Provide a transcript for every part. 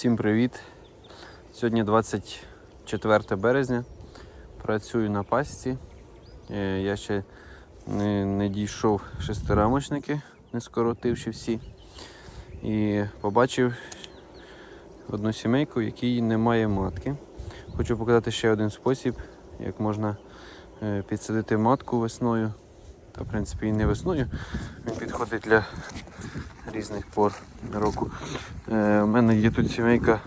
Всім привіт! Сьогодні 24 березня. Працюю на пасіці. Е, Я ще не, не дійшов шестирамочники, не скоротивши всі. І побачив одну сімейку, якій немає матки. Хочу показати ще один спосіб, як можна е, підсадити матку весною. Та, в принципі, і не весною. Він підходить для різних пор року. Е, у мене є тут сімейка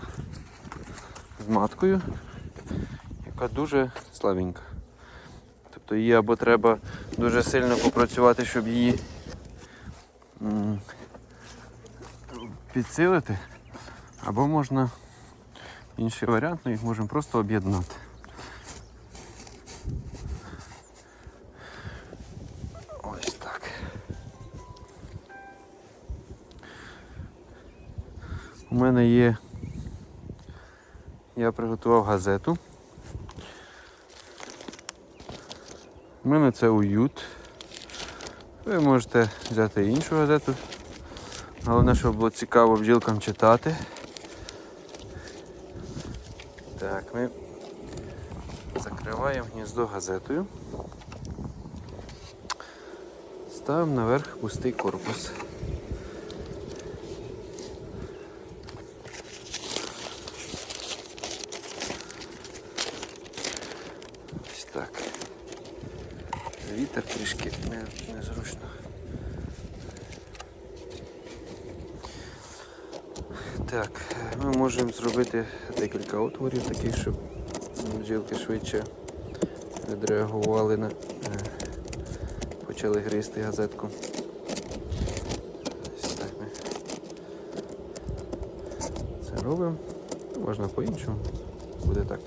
з маткою, яка дуже слабенька. Тобто її або треба дуже сильно попрацювати, щоб її підсилити, або можна інший варіант, ну їх можемо просто об'єднати. У мене є. Я приготував газету. У мене це уют. Ви можете взяти іншу газету. Головне, щоб було цікаво бджілкам читати. Так, ми закриваємо гніздо газетою. Ставимо наверх пустий корпус. Ось так. Вітер трішки не, незручно. Так, ми можемо зробити декілька отворів таких, щоб бджілки швидше відреагували на е, почали гризти газетку. Ось так ми це робимо. Можна по-іншому. Буде так.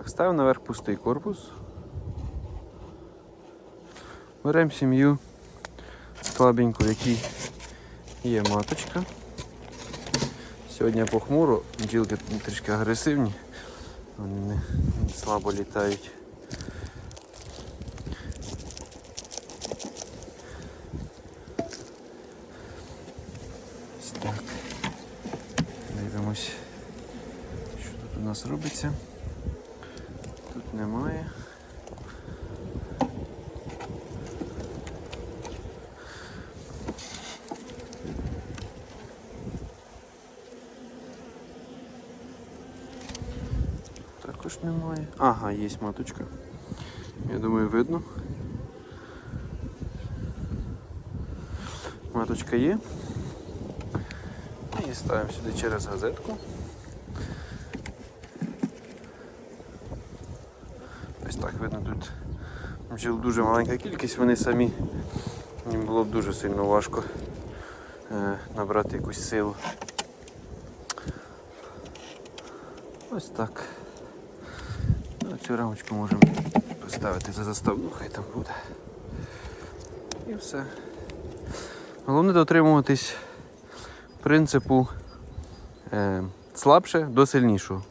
Так, ставимо наверх пустий корпус. Беремо сім'ю слабеньку, в якій є маточка. Сьогодні похмуро, бджілки трішки агресивні, вони не, не слабо літають. Так. Дивимось, що тут у нас робиться. Немає. Також немає. Ага, є маточка. Я думаю, видно. Маточка є. І ставимо сюди через газетку. Так видно тут бджіл дуже маленька кількість, вони самі їм було б дуже сильно важко е, набрати якусь силу. Ось так. Ну, Цю рамочку можемо поставити за заставну, хай там буде. І все. Головне дотримуватись принципу е, слабше до сильнішого.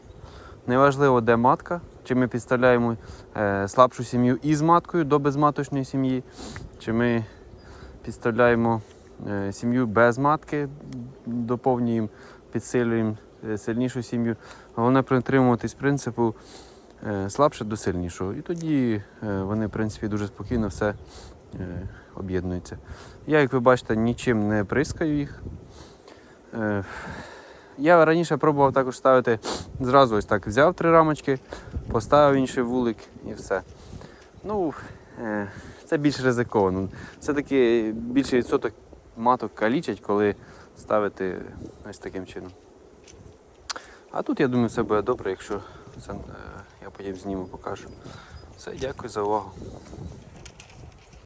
Неважливо, де матка, чи ми підставляємо е, слабшу сім'ю із маткою до безматочної сім'ї, чи ми підставляємо е, сім'ю без матки, доповнюємо, підсилюємо е, сильнішу сім'ю. Головне притримуватись принципу слабше до сильнішого. І тоді вони, в принципі, дуже спокійно все об'єднуються. Я, як ви бачите, нічим не прискаю їх. Я раніше пробував також ставити зразу ось так взяв три рамочки, поставив інший вулик і все. Ну, е, це більш ризиковано. Все-таки більший відсоток маток калічать, коли ставити ось таким чином. А тут я думаю, все буде добре, якщо це, я потім зніму, покажу. Все, дякую за увагу.